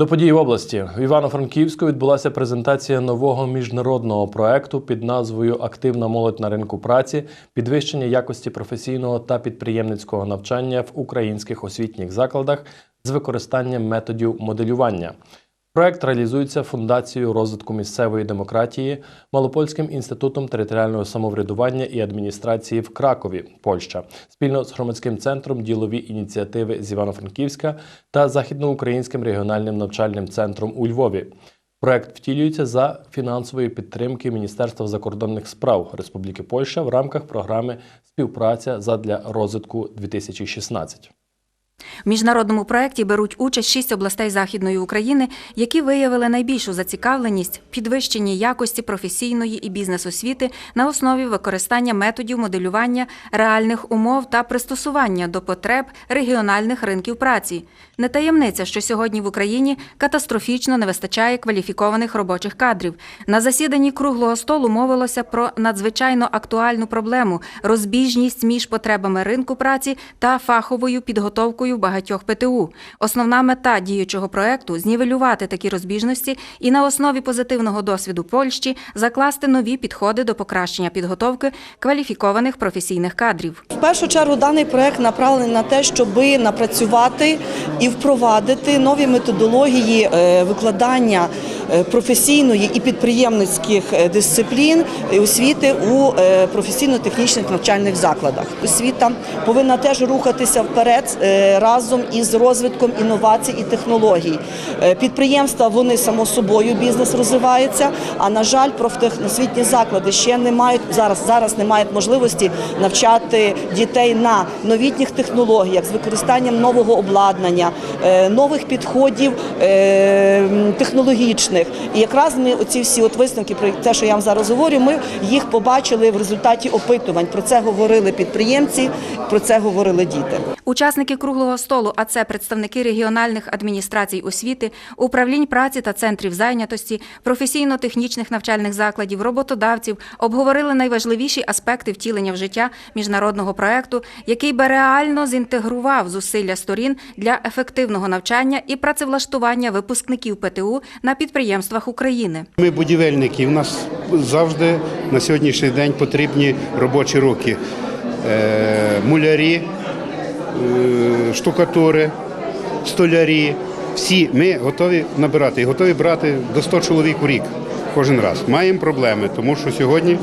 До подій в області в Івано-Франківську відбулася презентація нового міжнародного проекту під назвою Активна молодь на ринку праці, підвищення якості професійного та підприємницького навчання в українських освітніх закладах з використанням методів моделювання. Проект реалізується Фундацією розвитку місцевої демократії, Малопольським інститутом територіального самоврядування і адміністрації в Кракові, Польща, спільно з громадським центром ділові ініціативи з Івано-Франківська та Західноукраїнським регіональним навчальним центром у Львові. Проект втілюється за фінансової підтримки Міністерства закордонних справ Республіки Польща в рамках програми Співпраця задля розвитку 2016. В міжнародному проєкті беруть участь шість областей Західної України, які виявили найбільшу зацікавленість в підвищенні якості професійної і бізнес-освіти на основі використання методів моделювання реальних умов та пристосування до потреб регіональних ринків праці. Не таємниця, що сьогодні в Україні катастрофічно не вистачає кваліфікованих робочих кадрів. На засіданні круглого столу мовилося про надзвичайно актуальну проблему розбіжність між потребами ринку праці та фаховою підготовкою в багатьох ПТУ. Основна мета діючого проекту знівелювати такі розбіжності і на основі позитивного досвіду Польщі закласти нові підходи до покращення підготовки кваліфікованих професійних кадрів. В першу чергу даний проект направлений на те, щоб напрацювати і впровадити нові методології е, викладання е, професійної і підприємницьких е, дисциплін освіти у професійно-технічних навчальних закладах. Освіта повинна теж рухатися вперед разом із розвитком інновацій і технологій. Е, Підприємства вони само собою бізнес розвивається. А на жаль, профтехосвітні заклади ще не мають зараз. Зараз не мають можливості навчати дітей на новітніх технологіях з використанням нового обладнання, е, нових підходів е, технологічних. І якраз ми оці всі от висновки про те, що я вам зараз говорю, ми їх побачили в результаті опитувань. Про це говорили підприємці, про це говорили діти. Учасники круглого столу, а це представники регіональних адміністрацій освіти, управлінь праці та центрів зайнятості, професійно-технічних навчальних закладів, роботодавців, обговорили найважливіші аспекти втілення в життя міжнародного проекту, який би реально зінтегрував зусилля сторін для ефективного навчання і працевлаштування випускників ПТУ на підприємствах України. Ми будівельники. У нас завжди на сьогоднішній день потрібні робочі руки. Е, Мулярі, штукатури, столярі. Всі ми готові набирати і готові брати до 100 чоловік у рік кожен раз. Маємо проблеми, тому що сьогодні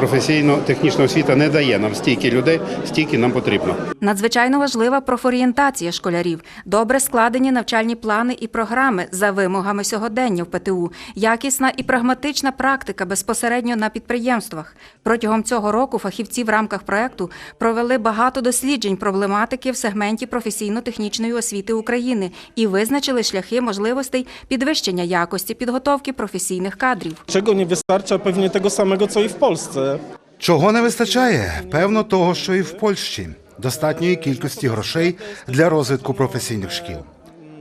професійно-технічна освіта не дає нам стільки людей, стільки нам потрібно. Надзвичайно важлива профорієнтація школярів, добре складені навчальні плани і програми за вимогами сьогодення в ПТУ, якісна і прагматична практика безпосередньо на підприємствах. Протягом цього року фахівці в рамках проекту провели багато досліджень проблематики в сегменті професійно-технічної освіти України і визначили шляхи можливостей підвищення якості підготовки професійних кадрів. Czego nie wystarcza? Pewnie tego samego, co i w Polsce. Чого не вистачає? Певно, того, що і в Польщі достатньої кількості грошей для розвитку професійних шкіл.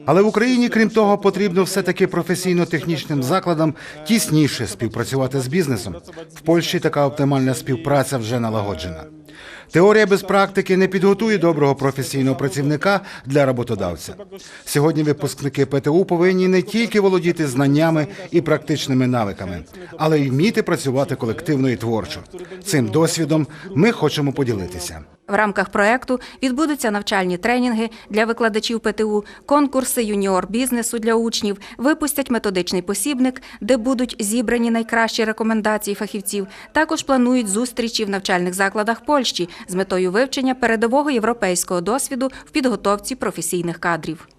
Але в Україні, крім того, потрібно все-таки професійно-технічним закладам тісніше співпрацювати з бізнесом. В Польщі така оптимальна співпраця вже налагоджена. Теорія без практики не підготує доброго професійного працівника для роботодавця. Сьогодні випускники ПТУ повинні не тільки володіти знаннями і практичними навиками, але й вміти працювати колективно і творчо. Цим досвідом ми хочемо поділитися. В рамках проекту відбудуться навчальні тренінги для викладачів ПТУ, конкурси юніор бізнесу для учнів, випустять методичний посібник, де будуть зібрані найкращі рекомендації фахівців. Також планують зустрічі в навчальних закладах Польщі з метою вивчення передового європейського досвіду в підготовці професійних кадрів.